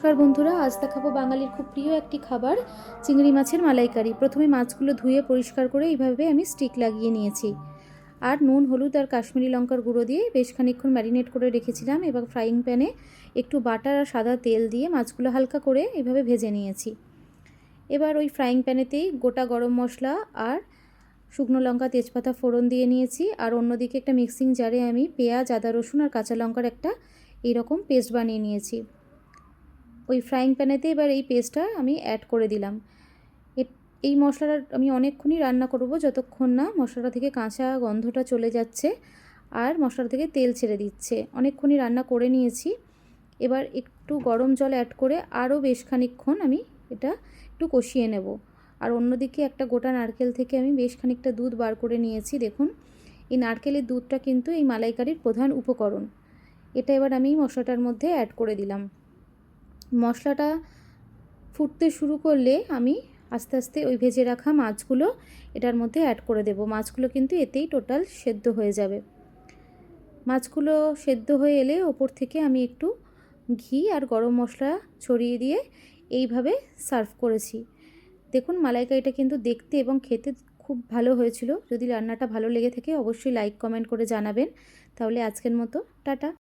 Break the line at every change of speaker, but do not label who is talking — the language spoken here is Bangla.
নমস্কার বন্ধুরা, আজ দেখাবো বাঙালির খুব প্রিয় একটি খাবার, চিংড়ি মাছের মালাইকারি। প্রথমে মাছগুলো ধুয়ে পরিষ্কার করে এইভাবে আমি স্টিক লাগিয়ে নিয়েছি। আর নুন, হলুদ আর কাশ্মীরি লঙ্কার গুঁড়ো দিয়ে বেশ খানিকক্ষণ ম্যারিনেট করে রেখেছিলাম এবং ফ্রাইং প্যানে একটু বাটার আর সাদা তেল দিয়ে মাছগুলো হালকা করে এভাবে ভেজে নিয়েছি। এবার ওই ফ্রাইং প্যানেতেই গোটা গরম মশলা আর শুকনো লঙ্কা, তেজপাতা ফোড়ন দিয়ে নিয়েছি। আর অন্যদিকে একটা মিক্সিং জারে আমি পেঁয়াজ, আদা রসুন আর কাঁচা লঙ্কার একটা এইরকম পেস্ট বানিয়ে নিয়েছি। ওই ফ্রাইং প্যানেতে এবার এই পেস্টটা আমি অ্যাড করে দিলাম। এই মশলাটা আমি অনেকক্ষণই রান্না করব যতক্ষণ না মশলাটা থেকে কাঁচা গন্ধটা চলে যাচ্ছে আর মশলাটা থেকে তেল ছেড়ে দিচ্ছে। অনেকক্ষণই রান্না করে নিয়েছি। এবার একটু গরম জল অ্যাড করে আরও বেশ খানিকক্ষণ আমি এটা একটু কষিয়ে নেব। আর অন্যদিকে একটা গোটা নারকেল থেকে আমি বেশ খানিকটা দুধ বার করে নিয়েছি। দেখুন, এই নারকেলের দুধটা কিন্তু এই মালাইকারির প্রধান উপকরণ। এটা এবার আমি মশলাটার মধ্যে অ্যাড করে দিলাম। মশলাটা ফুটতে শুরু করলে আমি আস্তে আস্তে ওই ভেজে রাখা মাছগুলো এটার মধ্যে অ্যাড করে দেব। মাছগুলো কিন্তু এতেই টোটাল সেদ্ধ হয়ে যাবে। মাছগুলো সেদ্ধ হয়ে এলে ওপর থেকে আমি একটু ঘি আর গরম মশলা ছড়িয়ে দিয়ে এইভাবে সার্ভ করেছি। দেখুন, মালাইকারিটা কিন্তু দেখতে এবং খেতে খুব ভালো হয়েছিল। যদি রান্নাটা ভালো লেগে থাকে, অবশ্যই লাইক কমেন্ট করে জানাবেন। তাহলে আজকের মতো, টাটা।